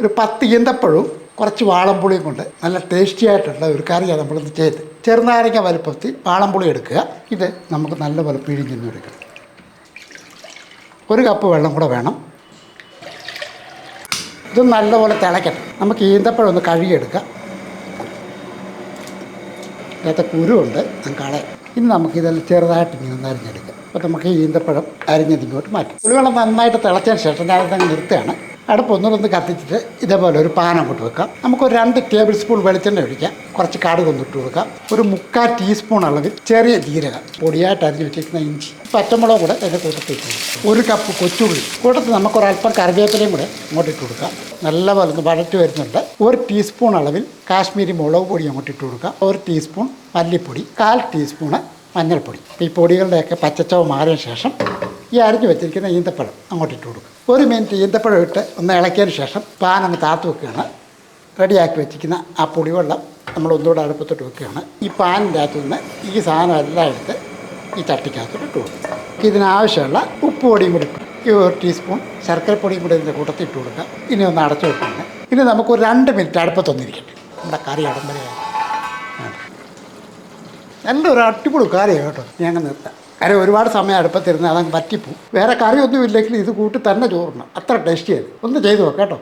ഒരു പത്ത് ഈന്തപ്പഴവും കുറച്ച് വാളംപുളിയും കൊണ്ട് നല്ല ടേസ്റ്റി ആയിട്ടുള്ള ഒരു കറിയാണ് നമ്മളിന്ന് ചെയ്ത്. ചെറുനാരങ്ങ വലുപ്പത്തിൽ വാളംപുളി എടുക്കുക. ഇത് നമുക്ക് നല്ലപോലെ പിഴിഞ്ഞൊന്നും എടുക്കണം. ഒരു കപ്പ് വെള്ളം കൂടെ വേണം. ഇത് നല്ലപോലെ തിളയ്ക്കണം. നമുക്ക് ഈന്തപ്പഴം ഒന്ന് കഴുകിയെടുക്കാം. ഇതിനകത്ത് കുരുണ്ട് കളയാം. ഇനി നമുക്കിതെല്ലാം ചെറുതായിട്ട് ഇങ്ങനെ അരിഞ്ഞെടുക്കാം. അപ്പോൾ നമുക്ക് ഈന്തപ്പഴം അരിഞ്ഞതിങ്ങോട്ട് മാറ്റാം. പുളിവെള്ളം നന്നായിട്ട് തിളച്ചതിന് ശേഷം ഞാനതങ്ങ് നിർത്തുകയാണ്. അടുപ്പ് ഒന്നുകൊന്ന് കത്തിച്ചിട്ട് ഇതേപോലെ ഒരു പാനം അങ്ങോട്ട് വെക്കാം. നമുക്കൊരു രണ്ട് ടേബിൾ സ്പൂൺ വെളിച്ചെണ്ണ ഒഴിക്കാം. കുറച്ച് കാട് ഒന്നിട്ട് കൊടുക്കാം. ഒരു മുക്കാൽ ടീസ്പൂൺ അളവിൽ ചെറിയ ജീരകം പൊടിയായിട്ട് അരിഞ്ഞ് വെച്ചിരിക്കുന്ന ഇഞ്ചി പച്ചമുളക് കൂടെ അതിന്റെ കൊടുക്കാം. ഒരു കപ്പ് കൊച്ചുള്ളി കൂട്ടത്തിൽ നമുക്കൊരല്പം കറിവേപ്പിലയും കൂടെ അങ്ങോട്ട് ഇട്ട് കൊടുക്കാം. നല്ലപോലെ ഒന്ന് വഴറ്റി വരുന്നുണ്ട്. ഒരു ടീസ്പൂൺ അളവിൽ കാശ്മീരി മുളക് പൊടി അങ്ങോട്ട് ഇട്ട് കൊടുക്കാം. ഒരു ടീസ്പൂൺ മല്ലിപ്പൊടി കാൽ ടീസ്പൂണ് മഞ്ഞൾപ്പൊടി. ഈ പൊടികളുടെയൊക്കെ പച്ചച്ചവ് മാറിയ ശേഷം ഈ അരിഞ്ഞു വെച്ചിരിക്കുന്ന ഈന്തപ്പഴം അങ്ങോട്ട് ഇട്ട് കൊടുക്കും. ഒരു മിനിറ്റ് ഈന്തപ്പഴം ഇട്ട് ഒന്ന് ഇളക്കിയതിന് ശേഷം പാൻ ഒന്ന് താത്ത് വെക്കുകയാണ്. റെഡിയാക്കി വെച്ചിരിക്കുന്ന ആ പുളിവെള്ളം നമ്മൾ ഒന്നുകൂടെ അടുപ്പത്തോട്ട് വെക്കുകയാണ്. ഈ പാനിന്റെ അകത്തു നിന്ന് ഈ സാധനം എല്ലാം എടുത്ത് ഈ ചട്ടിക്കകത്തോട്ട് ഇട്ട് കൊടുക്കും. ഇതിനാവശ്യമുള്ള ഉപ്പ് പൊടിയും കൂടി ഇട്ടു ഈ ഒരു ടീസ്പൂൺ ശർക്കരപ്പൊടിയും കൂടി ഇതിന്റെ കൂട്ടത്തിൽ ഇട്ട് കൊടുക്കുക. ഇനി ഒന്ന് അടച്ചു വെക്കുകയാണ്. ഇനി നമുക്ക് ഒരു രണ്ട് മിനിറ്റ് അടുപ്പത്തൊന്നിരിക്കട്ടെ നമ്മുടെ കറി അടമ്പരയായി. നല്ലൊരു അടിപൊളി കാര്യമാണ് കേട്ടോ. ഞങ്ങൾ നിർത്താം. കാര്യം ഒരുപാട് സമയം അടുപ്പത്തിരുന്ന് അതങ്ങ് പറ്റിപ്പോവും വേറെ കറിയൊന്നും ഇല്ലെങ്കിൽ ഇത് കൂട്ടി തന്നെ ചോറണം അത്ര ടേസ്റ്റിയാണ് ഒന്ന് ചെയ്തു നോക്കാം കേട്ടോ.